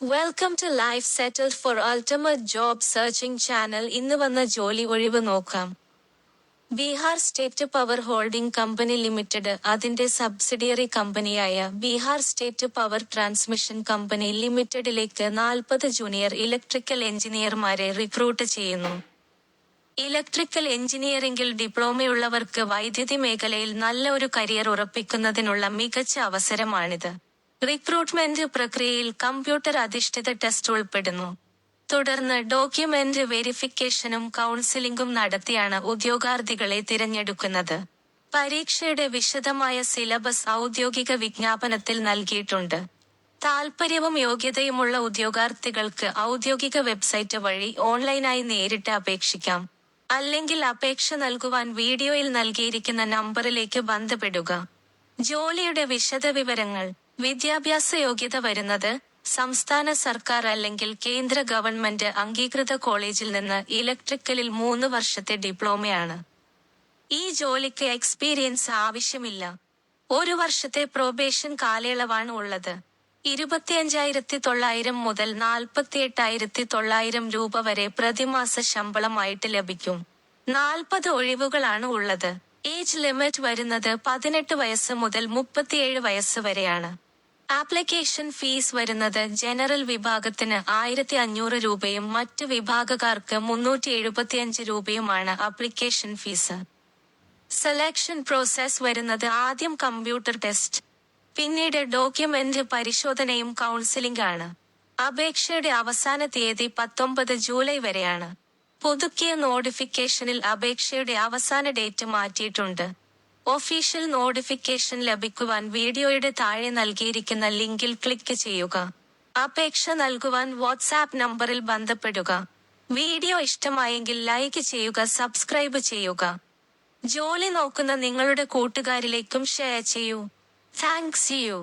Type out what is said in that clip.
Welcome to life settled for ultimate job searching channel ഇന്ന് വന്ന ജോലി ഒഴിവ് നോക്കാം. Bihar state power holding company limited അതിന്റെ സബ്സിഡിയറി കമ്പനിയായ Bihar state power transmission company ലിമിറ്റഡിലേക്ക് നാൽപ്പത് ജൂനിയർ ഇലക്ട്രിക്കൽ എഞ്ചിനീയർമാരെ റിക്രൂട്ട് ചെയ്യുന്നു. ഇലക്ട്രിക്കൽ എഞ്ചിനീയറിംഗിൽ ഡിപ്ലോമയുള്ളവർക്ക് വൈദ്യുതി മേഖലയിൽ നല്ല ഒരു കരിയർ ഉറപ്പിക്കുന്നതിനുള്ള മികച്ച അവസരമാണിത്. റിക്രൂട്ട്മെന്റ് പ്രക്രിയയിൽ കമ്പ്യൂട്ടർ അധിഷ്ഠിത ടെസ്റ്റ് ഉൾപ്പെടുന്നു. തുടർന്ന് ഡോക്യുമെന്റ് വെരിഫിക്കേഷനും കൗൺസിലിംഗും നടത്തിയാണ് ഉദ്യോഗാർത്ഥികളെ തിരഞ്ഞെടുക്കുന്നത്. പരീക്ഷയുടെ വിശദമായ സിലബസ് ഔദ്യോഗിക വിജ്ഞാപനത്തിൽ നൽകിയിട്ടുണ്ട്. താൽപര്യവും യോഗ്യതയുമുള്ള ഉദ്യോഗാർത്ഥികൾക്ക് ഔദ്യോഗിക വെബ്സൈറ്റ് വഴി ഓൺലൈനായി നേരിട്ട് അപേക്ഷിക്കാം. അല്ലെങ്കിൽ അപേക്ഷ നൽകുവാൻ വീഡിയോയിൽ നൽകിയിരിക്കുന്ന നമ്പറിലേക്ക് ബന്ധപ്പെടുക. ജോലിയുടെ വിശദവിവരങ്ങൾ വിദ്യാഭ്യാസ യോഗ്യത വരുന്നത് സംസ്ഥാന സർക്കാർ അല്ലെങ്കിൽ കേന്ദ്ര ഗവൺമെന്റ് അംഗീകൃത കോളേജിൽ നിന്ന് ഇലക്ട്രിക്കലിൽ മൂന്ന് വർഷത്തെ ഡിപ്ലോമയാണ്. ഈ ജോലിക്ക് എക്സ്പീരിയൻസ് ആവശ്യമില്ല. ഒരു വർഷത്തെ പ്രൊബേഷൻ കാലയളവാണ് ഉള്ളത്. ഇരുപത്തിയഞ്ചായിരത്തി തൊള്ളായിരം മുതൽ നാൽപ്പത്തി എട്ടായിരത്തി തൊള്ളായിരം രൂപ വരെ പ്രതിമാസ ശമ്പളമായിട്ട് ലഭിക്കും. നാൽപ്പത് ഒഴിവുകളാണ് ഉള്ളത്. ഏജ് ലിമിറ്റ് വരുന്നത് പതിനെട്ട് വയസ്സ് മുതൽ മുപ്പത്തിയേഴ് വയസ്സ് വരെയാണ്. ആപ്ലിക്കേഷൻ ഫീസ് വരുന്നത് ജനറൽ വിഭാഗത്തിന് ആയിരത്തി അഞ്ഞൂറ് രൂപയും മറ്റ് വിഭാഗക്കാർക്ക് മുന്നൂറ്റി എഴുപത്തിയഞ്ച് രൂപയുമാണ് ആപ്ലിക്കേഷൻ ഫീസ് സെലക്ഷൻ പ്രോസസ് വരുന്നത് ആദ്യം കമ്പ്യൂട്ടർ ടെസ്റ്റ് പിന്നീട് ഡോക്യുമെന്റ് പരിശോധനയും കൗൺസിലിംഗ് ആണ്. അപേക്ഷയുടെ അവസാന തീയതി പത്തൊമ്പത് ജൂലൈ വരെയാണ്. പുതുക്കിയ നോട്ടിഫിക്കേഷനിൽ അപേക്ഷയുടെ അവസാന ഡേറ്റ് മാറ്റിയിട്ടുണ്ട്. ഒഫീഷ്യൽ നോട്ടിഫിക്കേഷൻ ലഭിക്കുവാൻ വീഡിയോയുടെ താഴെ നൽകിയിരിക്കുന്ന ലിങ്കിൽ ക്ലിക്ക് ചെയ്യുക. അപേക്ഷ നൽകുവാൻ വാട്സാപ്പ് നമ്പറിൽ ബന്ധപ്പെടുക. വീഡിയോ ഇഷ്ടമായെങ്കിൽ ലൈക്ക് ചെയ്യുക സബ്സ്ക്രൈബ് ചെയ്യുക. ജോലി നോക്കുന്ന നിങ്ങളുടെ കൂട്ടുകാരിലേക്കും ഷെയർ ചെയ്യൂ. Thanks you.